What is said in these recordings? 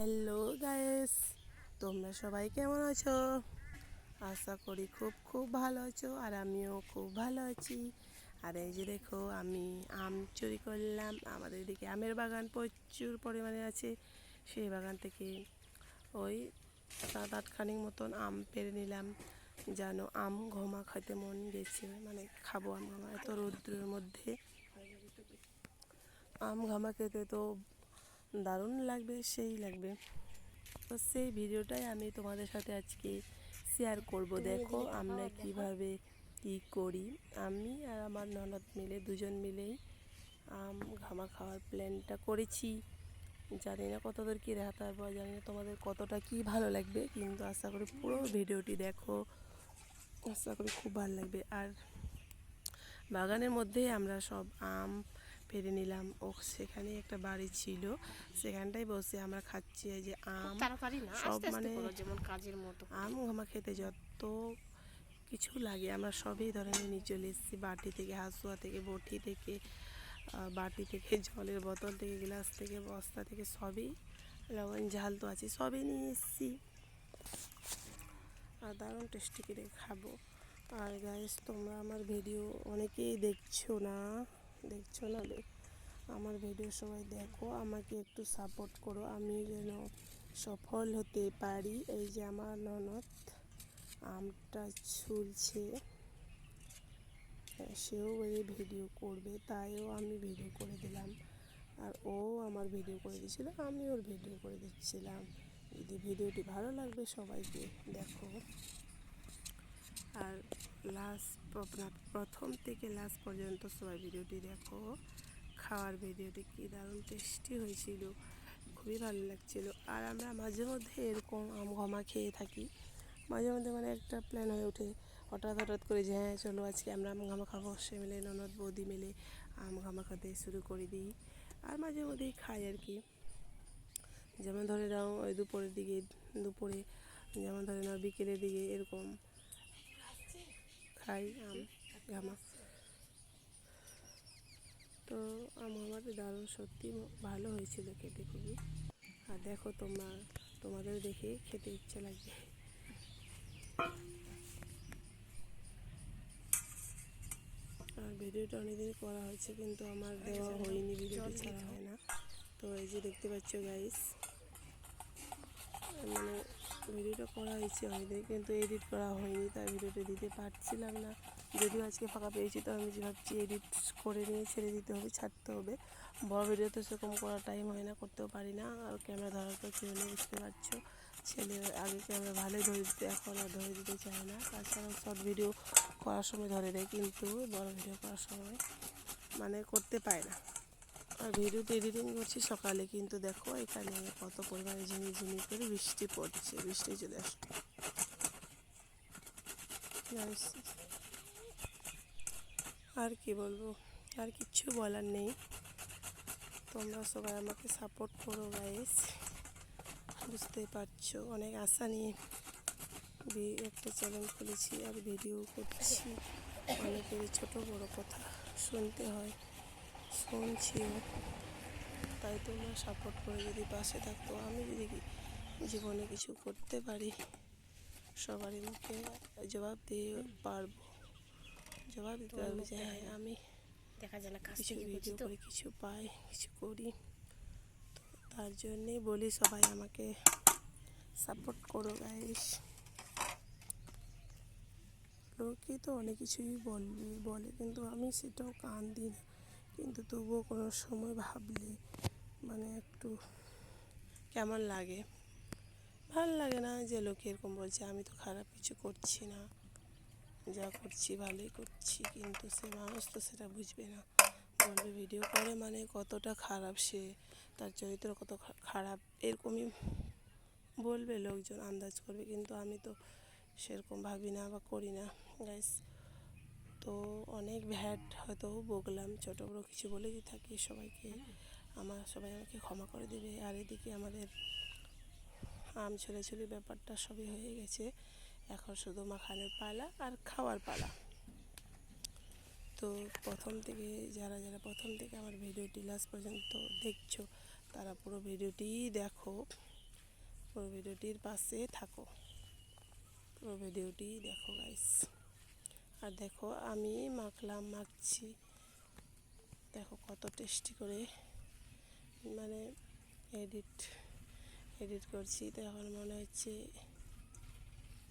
Hello guys তোমরা সবাই কেমন আছো? আশা করি খুব খুব ভালো আছো, আর আমিও খুব ভালো আছি। আর এই যে দেখো, আমি আম চুরি করলাম। আমাদের এদিকে আমের বাগান প্রচুর পরিমাণে আছে। সেই বাগান থেকে ওই সাত আটখানিক মতন আম পেরে নিলাম, যেন আম ঘমা খাইতে মন গেছে। মানে খাব আম ঘমা এত রৌদ্রের মধ্যে। আম ঘামা খেতে তো দারুণ লাগবে সেই লাগবে। তো সেই ভিডিওটাই আমি তোমাদের সাথে আজকে শেয়ার করব। দেখো আমরা কীভাবে কি করি। আমি আর আমার ননদ মিলে দুজন মিলেই আম ঘামা খাওয়ার প্ল্যানটা করেছি। জানি না কতদূর কী রেহাতে পারব জানি না তোমাদের কতটা কি ভালো লাগবে কিন্তু আশা করি পুরো ভিডিওটি দেখো। আশা করি খুব ভালো লাগবে। আর বাগানের মধ্যেই আমরা সব আম পেরে নিলাম। ও সেখানে একটা বাড়ি ছিল। সেখানটাই বসে আমরা খাচ্ছি এই যে আম। সব মানে- করো যেমন কাজের মতো আম ঘামা খেতে যত কিছু লাগে আমরা সবই ধরনের নিয়ে চলে এসেছি। বাটি থেকে হাসুয়া থেকে বটি থেকে বাটি থেকে জলের বোতল থেকে গ্লাস থেকে বস্তা থেকে সবই লবণ ঝাল তো আছে সবই নিয়ে এসেছি। আর দারুণ টেস্টি করে খাব। আর গাইস তোমরা আমার ভিডিও অনেকেই দেখছ না। দেখছ না আমার ভিডিও সবাই দেখো আমাকে একটু সাপোর্ট করো। আমি যেন সফল হতে পারি। এই যে আমার ননদ আমটা ছুলছে। হ্যাঁ, সেও এই ভিডিও করবে তাইও আমি ভিডিও করে দিলাম। আর ও আমার ভিডিও করে দিয়েছিল আমি ওর ভিডিও করে দিচ্ছিলাম। যদি ভিডিওটি ভালো লাগবে সবাইকে দেখো। লাস্ট প্রথম থেকে লাস্ট পর্যন্ত সবাই ভিডিওটি দেখো। খাওয়ার ভিডিওটি কি দারুণ টেস্টি হয়েছিল, খুবই ভালো লাগছিল। আর আমরা মাঝে মধ্যে এরকম আম ঘমা খেয়ে থাকি। মাঝে মধ্যে মানে একটা প্ল্যান হয়ে ওঠে। হঠাৎ হঠাৎ করে যে হ্যাঁ চলো আজকে আমরা আম ঘামা খাব। সে মিলে, ননদ বৌদি মিলে আম ঘামা খেতে শুরু করে দিই। আর মাঝে মধ্যেই খাই আর কি। যেমন ধরে নাও, ওই দুপুরের দিকে দুপুরে যেমন ধরে নাও, বিকেলের দিকে এরকম খাই আম তো আম আমার দারুণ সত্যি ভালো হয়েছিল খেতে খুবই। আর দেখো তোমরা, তোমাদের দেখে খেতে ইচ্ছে লাগবে। আর ভিডিওটা অনেকদিন করা হয়েছে, কিন্তু আমার দেওয়া হয়নি, ভিডিওটি ছাড়া হয় না। তো এই যে দেখতে পাচ্ছ গাইস ভিডিওটা করা হয়েছে অনেকদিন কিন্তু এডিট করা হয়নি, তাই ভিডিওটা দিতে পারছিলাম না। যদিও আজকে ফাঁকা পেয়েছি, তো আমি যে ভাবছি এডিট করে নিয়ে ছেড়ে দিতে হবে, ছাড়তে হবে। বড় ভিডিও তো সেরকম করার টাইম হয় না, করতেও পারি না। আর ক্যামেরা ধরার তো কেউ নেই বুঝতে পারছ? ছেলে আগে ক্যামেরা ভালোই ধরে দিতে, এখন আর ধরে দিতে চায় না। তাছাড়াও শর্ট ভিডিও করার সময় ধরে দেয়, কিন্তু বড় ভিডিও করার সময় মানে করতে পায় না। আর ভিডিওতে এডিটিং করছি সকালে, কিন্তু দেখো এখানে কত পরিমাণে ঝিমি ঝিমি করে বৃষ্টি পড়ছে, বৃষ্টি চলে আসছে। আর কি বলব, আর কিচ্ছু বলার নেই। তোমরা সবাই আমাকে সাপোর্ট করো গাইস বুঝতেই পারছ, অনেক আশা নিয়ে একটা চ্যানেল খুলেছি আর ভিডিও করছি। অনেকেরই ছোট বড় কথা শুনতে হয়। শুনছিও তাই তোমরা সাপোর্ট করে যদি পাশে থাকতো আমি যদি জীবনে কিছু করতে পারি সবারই মুখে জবাব দিয়ে পারব। জবাব দিতে পারব যে হ্যাঁ আমি দেখা যায় না কিছু ভিডিও করে কিছু পাই কিছু করি। তো তার জন্যেই বলি সবাই আমাকে সাপোর্ট করো গাইস লোকে তো অনেক কিছুই বলবে বলে কিন্তু আমি সেটাও কান দিই না। কিন্তু তবুও কোনো সময় ভাবলে মানে একটু কেমন লাগে? ভালো লাগে না যে লোকে এরকম বলছে, আমি তো খারাপ কিছু করছি না। যা করছি ভালোই করছি। কিন্তু সে মানুষ তো সেটা বুঝবে না। বলবে, ভিডিও করে মানে কতটা খারাপ সে। তার চরিত্র কত খারাপ। এরকমই বলবে, লোকজন আন্দাজ করবে। কিন্তু আমি তো সেরকম ভাবি না বা করি না। গাইস তো অনেক ভ্যাট হয়তো বকলাম, ছোটো বড়ো কিছু বলেই থাকি সবাইকে, আমার সবাই আমাকে ক্ষমা করে দেবে। আর এদিকে আমাদের আম ছোলাছুলির ব্যাপারটা সবই হয়ে গেছে। এখন শুধু মাখানোর পালা আর খাওয়ার পালা। তো প্রথম থেকে, যারা যারা প্রথম থেকে আমার ভিডিওটি লাস্ট পর্যন্ত দেখছ, তারা পুরো ভিডিওটি দেখো। পুরো ভিডিওটির পাশে থাকো। পুরো ভিডিওটি দেখো গাইস আর দেখো, আমি মাখলাম, মাখছি। দেখো কত টেস্টি করে মানে এডিট এডিট করছি। তো এখন মনে হচ্ছে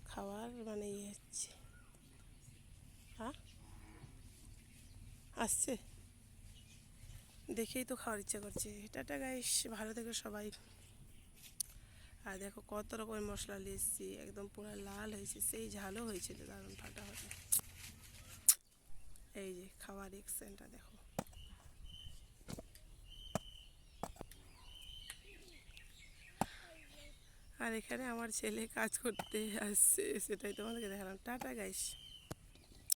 খাওয়ার মানে ইয়ে হচ্ছে। হ্যাঁ? আসছে? দেখেই তো খাওয়ার ইচ্ছা করছে। টাটা গাইস ভালো থেকে সবাই। আর দেখো কত রকমের মশলা নিয়েছি একদম পুরো লাল হয়েছে, সেই ঝালও হয়েছিল দারুণ, ফাটাফাটি। এই যে খাওয়ার এক্সেনটা দেখো। আর এখানে আমার ছেলে কাজ করতে আসছে, সেটাই তোমাদেরকে দেখালাম। Tata guys